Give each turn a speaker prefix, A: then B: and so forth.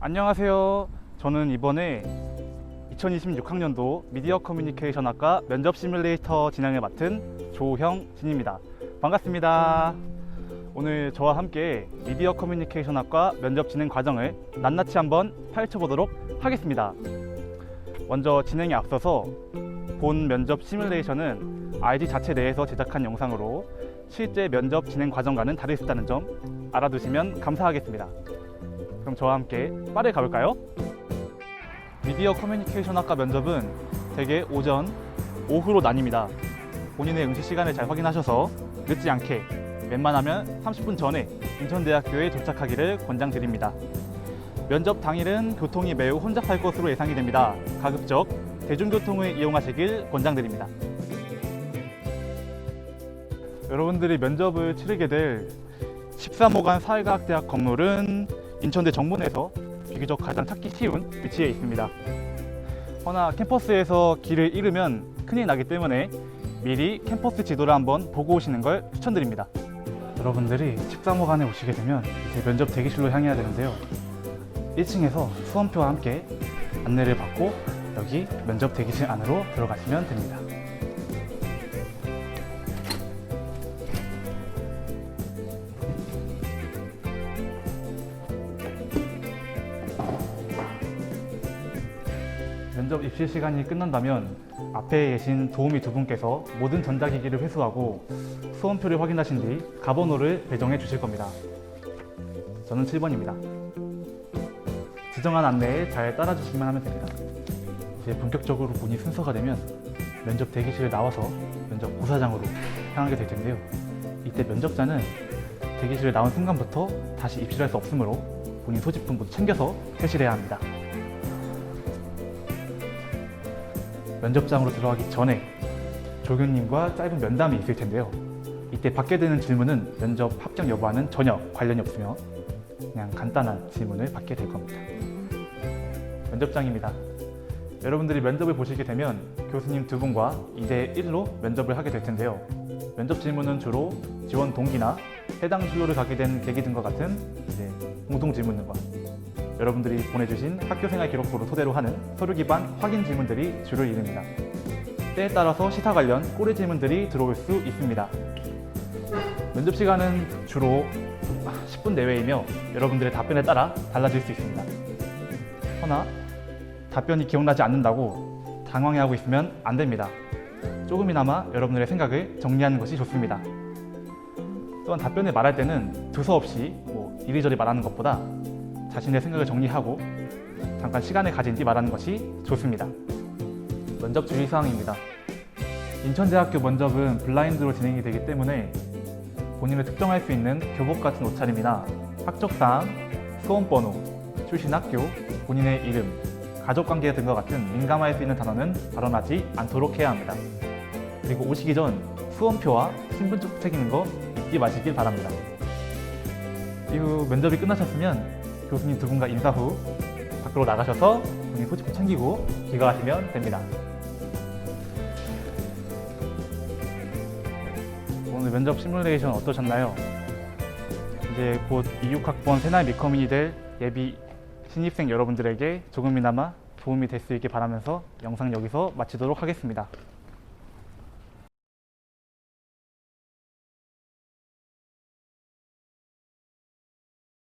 A: 안녕하세요. 저는 이번에 2026학년도 미디어 커뮤니케이션 학과 면접 시뮬레이터 진행을 맡은 조형진입니다. 반갑습니다. 오늘 저와 함께 미디어 커뮤니케이션 학과 면접 진행 과정을 낱낱이 한번 파헤쳐 보도록 하겠습니다. 먼저 진행에 앞서서 본 면접 시뮬레이션은 IG 자체 내에서 제작한 영상으로 실제 면접 진행 과정과는 다를 수 있다는 점 알아두시면 감사하겠습니다. 그럼 저와 함께 빠르게 가볼까요? 미디어 커뮤니케이션 학과 면접은 대개 오전, 오후로 나뉩니다. 본인의 응시 시간을 잘 확인하셔서 늦지 않게 웬만하면 30분 전에 인천대학교에 도착하기를 권장드립니다. 면접 당일은 교통이 매우 혼잡할 것으로 예상이 됩니다. 가급적 대중교통을 이용하시길 권장드립니다. 여러분들이 면접을 치르게 될 13호관 사회과학대학 건물은 인천대 정문에서 비교적 가장 찾기 쉬운 위치에 있습니다. 허나 캠퍼스에서 길을 잃으면 큰일 나기 때문에 미리 캠퍼스 지도를 한번 보고 오시는 걸 추천드립니다. 여러분들이 13호관에 오시게 되면 이제 면접 대기실로 향해야 되는데요. 1층에서 수험표와 함께 안내를 받고 여기 면접 대기실 안으로 들어가시면 됩니다. 면접 입시 시간이 끝난다면 앞에 계신 도우미 두 분께서 모든 전자기기를 회수하고 수험표를 확인하신 뒤 가번호를 배정해 주실 겁니다. 저는 7번입니다. 지정한 안내에 잘 따라주시기만 하면 됩니다. 이제 본격적으로 본이 순서가 되면 면접 대기실에 나와서 면접 부사장으로 향하게 될 텐데요. 이때 면접자는 대기실에 나온 순간부터 다시 입실할 수 없으므로 본인 소지품 모두 챙겨서 퇴실해야 합니다. 면접장으로 들어가기 전에 조교님과 짧은 면담이 있을 텐데요. 이때 받게 되는 질문은 면접 합격 여부와는 전혀 관련이 없으며 그냥 간단한 질문을 받게 될 겁니다. 면접장입니다. 여러분들이 면접을 보시게 되면 교수님 두 분과 2대 1로 면접을 하게 될 텐데요. 면접 질문은 주로 지원 동기나 해당 진로를 가게 된 계기 등과 같은 이제 공동 질문과 여러분들이 보내주신 학교생활 기록부를 토대로 하는 서류 기반 확인 질문들이 주를 이룹니다. 때에 따라서 시사 관련 꼬리 질문들이 들어올 수 있습니다. 면접 시간은 주로 10분 내외이며 여러분들의 답변에 따라 달라질 수 있습니다. 허나 답변이 기억나지 않는다고 당황해하고 있으면 안 됩니다. 조금이나마 여러분들의 생각을 정리하는 것이 좋습니다. 또한 답변을 말할 때는 두서없이 뭐 이리저리 말하는 것보다 자신의 생각을 정리하고 잠깐 시간을 가진 뒤 말하는 것이 좋습니다. 면접 주의사항입니다. 인천대학교 면접은 블라인드로 진행이 되기 때문에 본인을 특정할 수 있는 교복 같은 옷차림이나 학적사항, 수험번호, 출신 학교, 본인의 이름, 가족관계 등과 같은 민감할 수 있는 단어는 발언하지 않도록 해야 합니다. 그리고 오시기 전 수험표와 신분증 챙기는 거 잊지 마시길 바랍니다. 이후 면접이 끝나셨으면 교수님 두 분과 인사 후 밖으로 나가셔서 본인 소지품 챙기고 귀가하시면 됩니다. 오늘 면접 시뮬레이션 어떠셨나요? 이제 곧 26학번 새날 미커민이 될 예비 신입생 여러분들에게 조금이나마 도움이 될 수 있게 바라면서 영상 여기서 마치도록 하겠습니다.